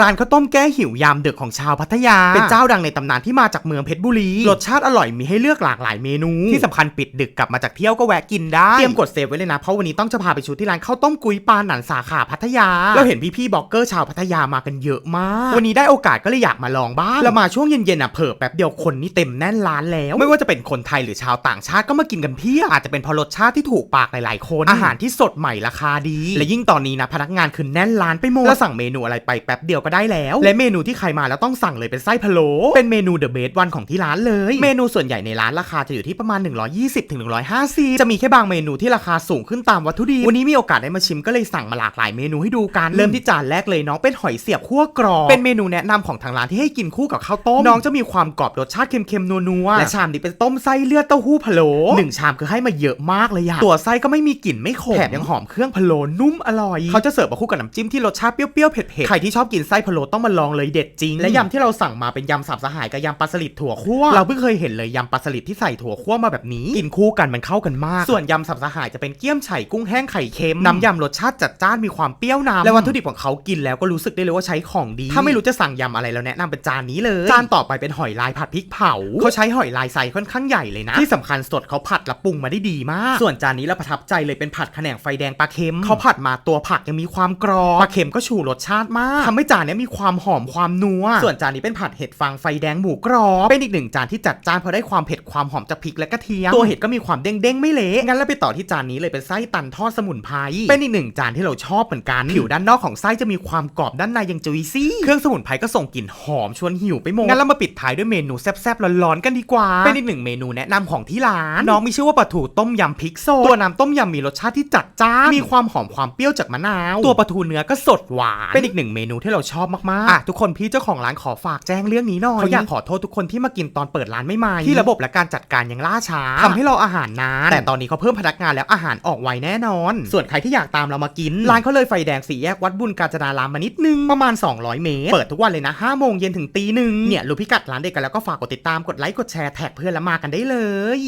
ร้านข้าวต้มแก้หิวยามดึกของชาวพัทยา เป็นเจ้าดังในตำนานที่มาจากเมืองเพชรบุรี รสชาติอร่อยมีให้เลือกหลากหลายเมนู ที่สำคัญปิดดึกกลับมาจากเที่ยวก็แวะกินได้ เตรียมกดเซฟไว้เลยนะ เพราะวันนี้ต้องจะพาไปชูที่ร้านข้าวต้มกุยปาหนันสาขาพัทยา เราเห็นพี่ๆบล็อกเกอร์ชาวพัทยามากันเยอะมาก วันนี้ได้โอกาสก็เลยอยากมาลองบ้างแล้วมาช่วงเย็นๆอะเผิ่แป๊บเดียวคนนี่เต็มแน่นร้านแล้ว ไม่ว่าจะเป็นคนไทยหรือชาวต่างชาติก็มากินกันเพียบอาจจะเป็นเพราะรสชาติที่ถูกปากหลายๆคน อาหารที่สดใหม่ราคาดี และยิ่งตอนนี้นะพนักงานคือแน่นร้านไปหมดแล้วสั่งเมนูอะไรไปแป๊บเดียวก็ได้แล้ว และเมนูที่ใครมาแล้วต้องสั่งเลยเป็นไส้พะโล้เป็นเมนูเดอะเบสวันของที่ร้านเลย เมนูส่วนใหญ่ในร้านราคาจะอยู่ที่ประมาณ 120ถึง150 จะมีแค่บางเมนูที่ราคาสูงขึ้นตามวัตถุดิบวันนี้มีโอกาสได้มาชิมก็เลยสั่งมาหลากหลายเมนูให้ดูกันเริ่มที่จานแรกเลยน้องเป็นหอยเสียบคั่วกรอบเป็นเมนูแนะนำของทางร้านที่ให้กินคู่กับข้าวต้มน้องจะมีความกรอบรสชาติเค็มๆนัวๆและชามนี้เป็นต้มไส้เลือดเต้าหู้พะโล้หนึ่งชามคือให้มาเยอะมากเลยอะตัวไส้ก็ไม่มีกลิ่นไม่ขมแถมยังหอมเครื่องพะโล้นุ่มอร่อยเขาจะเสิร์ฟมาคู่กับน้ำจิ้มที่รสชาติเปรี้ยวๆเผ็ดๆใครที่ชอบกินไส้พะโล้ต้องมาลองเลยเด็ดจริง และยำที่เราสั่งมาเป็นยำสับสหายกับยำปลาสลิดถั่วคั่วเราเพิ่งเคยเห็นเลยยำปลาสลิดที่ใส่ถั่วคั่วมาแบบนี้กินคู่กันมันเข้ากันมาก ส่วนยำสับสหายจะเป็นเกี๊ยมไฉ่กุ้งแห้งไข่เค็มน้ำยำรสชาติจัดจ้านมีความเปรี้ยวนำและวัตถุดิบของเขากินแล้วก็รู้สึกได้เลยว่าใช้ของดี ถ้าไม่รู้จะสั่งยำอะไรแล้วแนะนำเป็นจานนี้เลยจานต่อไปเป็นหอยลายผัดพริกเผาเขาใช้หอยลายไซส์ค่อนข้างใหญ่เลยนะ ที่สำคัญสดเขาผัดและปรุงมาได้ดีมาก ส่วนจานนี้เราประทับใจเลยเป็นผัดขะแหนงไฟแดงปลาเค็มเขาผัดมาตัวผักยังมีความกรอบปลาเค็มก็ชูรสชาติมากทำให้จานเนี้ยมีความหอมความนัว ส่วนจานนี้เป็นผัดเห็ดฟางไฟแดงหมูกรอบ เป็นอีกหนึ่งจานที่จัดจ้านเพราะได้ความเผ็ดความหอมจากพริกและกระเทียม ตัวเห็ดก็มีความเด้งๆไม่เละงั้นเราไปต่อที่จานนี้เลยเป็นไส้ตันทอดสมุนไพร เป็นอีกหนึ่งจานที่เราชอบเหมือนกัน ผิวด้านนอกของไส้จะมีความกรอบด้านในยังจุยซี่ เครื่องสมุนไพรก็ส่งกลิ่นหอมชวนหิวไปหมด งั้นเรามาปิดท้ายด้วยเมนูแซ่บๆร้อนๆกันดีกว่า เป็นอีกหนึ่งเมนูแนะนำของที่ร้าน น้องมีชื่อว่าปลาทูต้มยำพริกโซตัวน้ำต้มยำมีรสชาติที่จัดจ้าน มีความหอมความเปรี้ยวจากมะนาว ตัวปลาทูเนื้อก็สดหวาน เป็นอีกหนึ่งเมนูที่เราชอบมากๆอะทุกคนพี่เจ้าของร้านขอฝากแจ้งเรื่องนี้หน่อยเขาอยากขอโทษทุกคนที่มากินตอนเปิดร้านไม่ใหม่ที่ระบบและการจัดการยังล่าช้าทำให้เราอาหารนานแต่ตอนนี้เขาเพิ่มพนักงานแล้วอาหารออกไวแน่นอน ส่วนใครที่อยากตามเรามากินร้านเขาเลยไฟแดงสี่แยกวัดบุญกาญจนารามมานิดนึงประมาณ 200 เมตร เปิดทุกวันเลยนะ5โมงเย็นถึงตีหนึ่งเนี่ยรู้พิกัดร้านเด็กกันแล้วก็ฝากกดติดตามกดไลค์กดแชร์แท็กเพื่อนแล้วมากันได้เลย